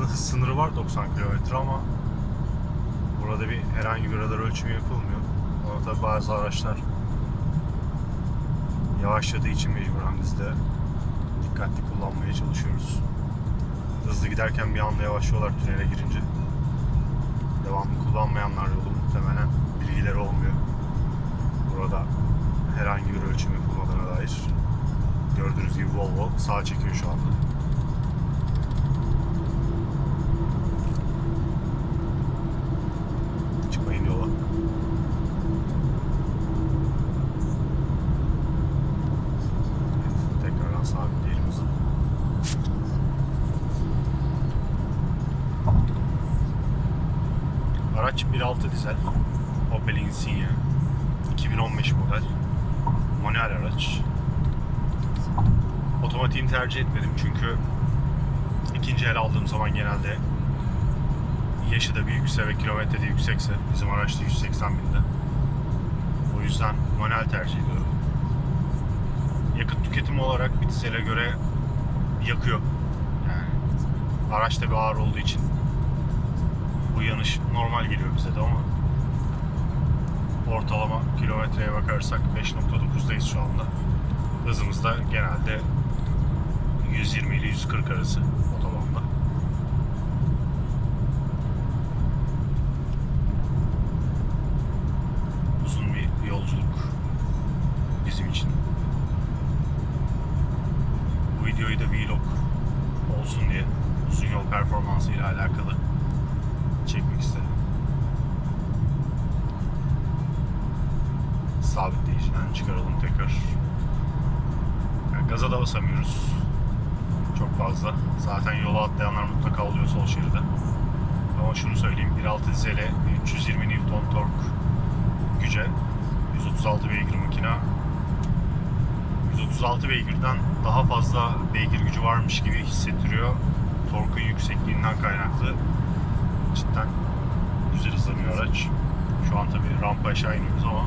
Aslında hız sınırı var 90 km ama burada bir herhangi bir radar ölçümü yapılmıyor. Ama tabi bazı araçlar yavaşladığı için mecburen biz de dikkatli kullanmaya çalışıyoruz. Hızlı giderken bir anda yavaşlıyorlar tünele girince. Devamlı kullanmayanlar yolu muhtemelen bilgileri olmuyor. Burada herhangi bir ölçüm yapılmadığına dair. Gördüğünüz gibi Volvo sağa çekiyor şu anda. Araç 1.6 dizel. Opel Insignia. 2015 model. Manuel araç. Otomatiğini tercih etmedim çünkü ikinci el aldığım zaman genelde yaşı da büyükse ve kilometrede yüksekse bizim araçta 180 binde. O yüzden manuel tercih ediyorum. Yakıt tüketimi olarak bir dizele göre yakıyor. Yani araç da bir ağır olduğu için bu yanış normal geliyor bize de ama ortalama kilometreye bakarsak 5.9'dayız şu anda. Hızımız da genelde 120 ile 140 arası otobanda. Uzun bir yolculuk bizim için. Bu videoyu da vlog olsun diye uzun yol performansı ile alakalı çekmek istedim. Sabitleyiciden çıkaralım tekrar. Yani gaza da basamıyoruz. Çok fazla. Zaten yola atlayanlar mutlaka oluyor sol şeride. Ama şunu söyleyeyim. 1.6 dizele 320 Newton tork güce 136 beygir makina 136 beygirden daha fazla beygir gücü varmış gibi hissettiriyor. Torkun yüksekliğinden kaynaklı. Cidden güzel hızlanıyor araç. Şu an tabii rampa aşağı iniyoruz ama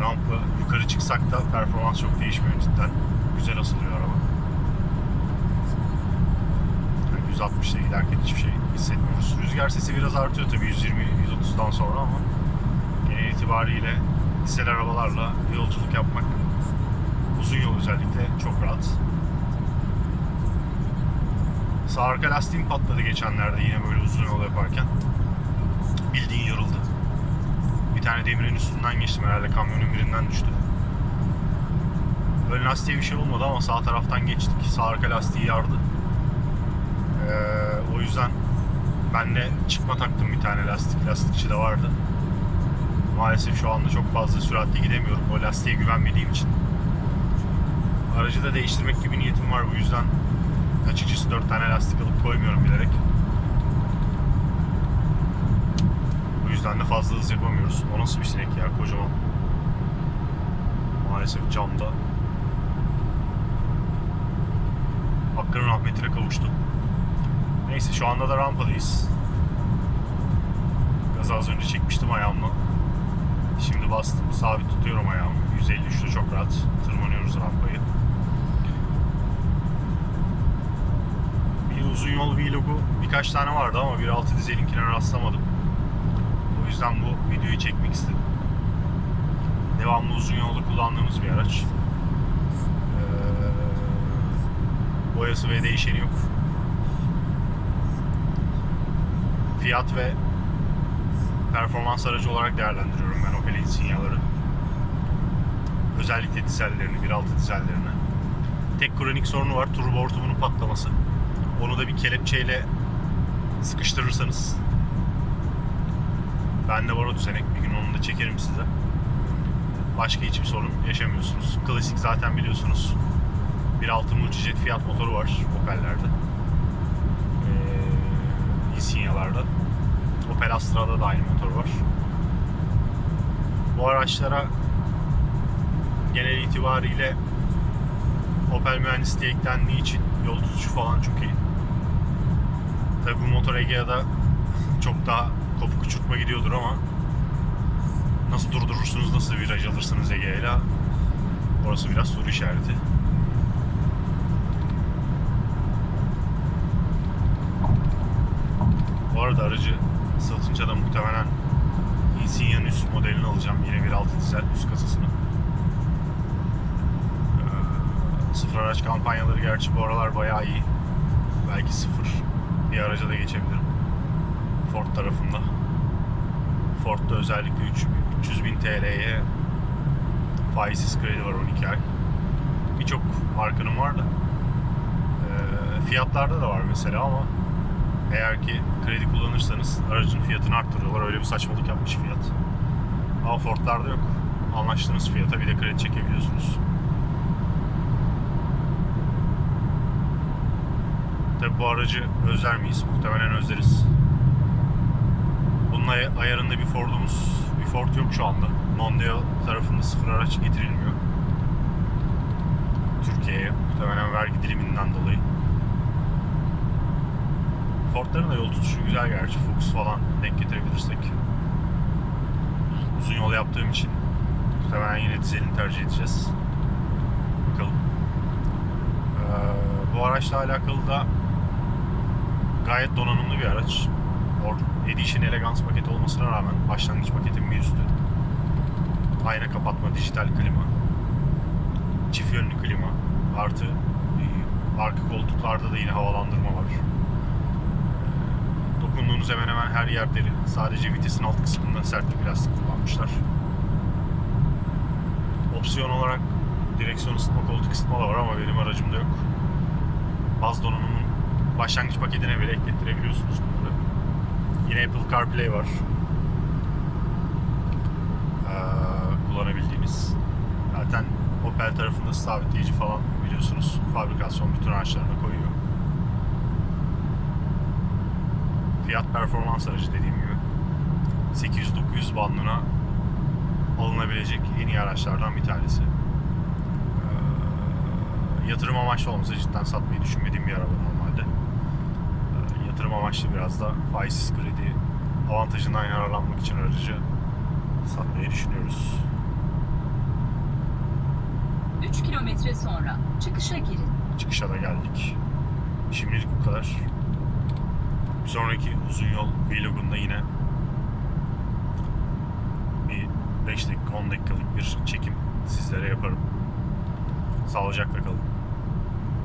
rampa yukarı çıksak da performans çok değişmiyor cidden. Güzel asılıyor araba. Yani 160 ile giderken hiçbir şey hissetmiyoruz. Rüzgar sesi biraz artıyor tabii 120-130'dan sonra ama genel itibariyle dizel arabalarla yolculuk yapmak uzun yol özellikle çok rahat. Sağ arka lastiğim patladı geçenlerde yine böyle uzun yol yaparken. Bildiğin yarıldı. Bir tane demirin üstünden geçtim herhalde kamyonun birinden düştü. Ön lastiğe bir şey olmadı ama sağ taraftan geçtik. Sağ arka lastiği yardı. Ee, o yüzden ben de çıkma taktım bir tane lastik. Lastikçi de vardı. Maalesef şu anda çok fazla süratli gidemiyorum. O lastiğe güvenmediğim için. Aracı da değiştirmek gibi niyetim var. Bu yüzden açıkçası 4 tane lastik alıp koymuyorum bilerek. Bu yüzden de fazla hız yapamıyoruz. O nasıl bir sinek ya kocaman. Maalesef camda. Hakkının rahmetine kavuştu. Neyse şu anda da rampadayız. Gazı az önce çekmiştim ayağımla. Şimdi bastım. Sabit tutuyorum ayağımı. 153'te çok rahat tırmanıyoruz rampayı. Uzun yol vlogu birkaç tane vardı ama 1.6 dizelinkine rastlamadım. O yüzden bu videoyu çekmek istedim. Devamlı uzun yolda kullandığımız bir araç. Ee, boyası ve değişeni yok. Fiyat ve performans aracı olarak değerlendiriyorum ben Opel Insigna'ları. Özellikle dizellerini, 1.6 dizellerini. Tek kronik sorunu var, turbo hortumunun patlaması. Onu da bir kelepçeyle sıkıştırırsanız ben de var o düzenek. Bir gün onu da çekerim size. Başka hiçbir sorun yaşamıyorsunuz. Klasik zaten biliyorsunuz. 1.6 multijet Fiat motoru var Opel'lerde. Ee, Insigna'larda. Opel Astra'da da aynı motor var. Bu araçlara genel itibariyle Opel mühendisliği eklendiği için yol tutuşu falan çok iyi. Tabi bu motor Egea'da çok daha kopuk uçurtma gidiyordur ama nasıl durdurursunuz, nasıl viraj alırsınız Egea'yla orası biraz soru işareti. arada aracı satınca da muhtemelen Insignia'nın üst modelini alacağım. Yine 1.6 dizel üst kasasını. Ee, sıfır araç kampanyaları gerçi bu aralar bayağı iyi. Bir araca da geçebilirim. Ford tarafında. Ford'da özellikle 3 300 bin TL'ye faizsiz kredi var 12 ay. Birçok markanın var da. Ee, fiyatlarda da var mesela ama eğer ki kredi kullanırsanız aracın fiyatını arttırıyorlar. Öyle bir saçmalık yapmış fiyat. Ama Ford'larda yok. Anlaştığınız fiyata bir de kredi çekebiliyorsunuz. Tabi bu aracı özler miyiz? Muhtemelen özleriz. Bunun ay- ayarında bir Ford'umuz, bir Ford yok şu anda. Mondeo tarafında sıfır araç getirilmiyor. Türkiye'ye muhtemelen vergi diliminden dolayı. Ford'ların da yol tutuşu güzel gerçi. Focus falan denk getirebilirsek. Uzun yol yaptığım için muhtemelen yine dizelini tercih edeceğiz. Bakalım. Ee, bu araçla alakalı da gayet donanımlı bir araç. Edition Elegance paketi olmasına rağmen başlangıç paketin bir üstü. Ayna kapatma, dijital klima, çift yönlü klima, artı e, arka koltuklarda da yine havalandırma var. Dokunduğunuz hemen hemen her yer deri. Sadece vitesin alt kısmında sert bir plastik kullanmışlar. Opsiyon olarak direksiyon ısıtma, koltuk ısıtma da var ama benim aracımda yok. Baz donanımın başlangıç paketine bile eklettirebiliyorsunuz bunları. Yine Apple CarPlay var. Ee, kullanabildiğiniz. Zaten Opel tarafında sabitleyici falan biliyorsunuz. Fabrikasyon bütün araçlarına koyuyor. Fiyat performans aracı dediğim gibi. 800-900 bandına alınabilecek en iyi araçlardan bir tanesi. Ee, yatırım amaçlı olmasa cidden satmayı düşünmediğim bir araba yatırım amaçlı biraz da faizsiz kredi avantajından yararlanmak için aracı satmayı düşünüyoruz. 3 kilometre sonra çıkışa girin. Çıkışa da geldik. Şimdilik bu kadar. Bir sonraki uzun yol vlogunda yine bir 5 dakika 10 dakikalık bir çekim sizlere yaparım. Sağlıcakla kalın.